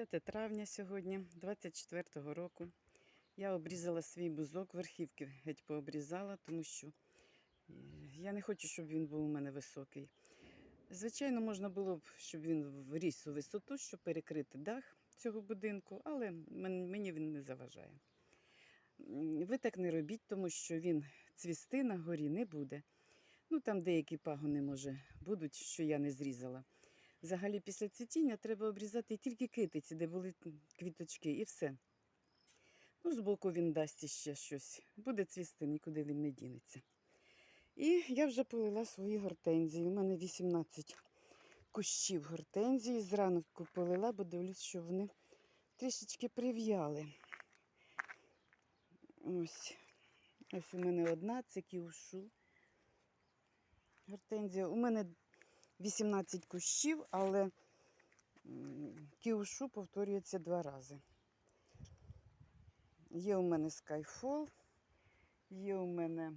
10 травня сьогодні, 24-го року. Я обрізала свій бузок, верхівки геть пообрізала, тому що е, я не хочу, щоб він був у мене високий. Звичайно, можна було б, щоб він вріс у висоту, щоб перекрити дах цього будинку, але мені він не заважає. Ви так не робіть, тому що він цвісти на горі не буде. Ну, там деякі пагони, може, будуть, що я не зрізала. Взагалі, після цвітіння треба обрізати тільки китиці, де були квіточки, і все. Ну, збоку він дасть іще щось. Буде цвісти, нікуди він не дінеться. І я вже полила свої гортензії. У мене 18 кущів гортензії. Зранку полила, бо дивлюсь, що вони трішечки прив'яли. Ось. Ось у мене одна, це кіушу. Гортензія. У мене 18 кущів, але кіушу повторюється два рази. Є у мене Skyfall, є у мене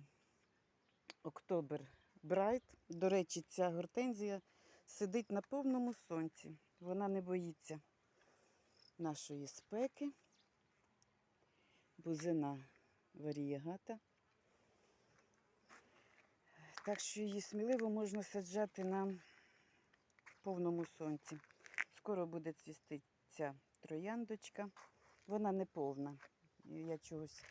October Bright. До речі, ця гортензія сидить на повному сонці. Вона не боїться нашої спеки. Бузина варієгата. Так що її сміливо можна саджати на повному сонці. Скоро буде цвісти ця трояндочка. Вона не повна. Я чогось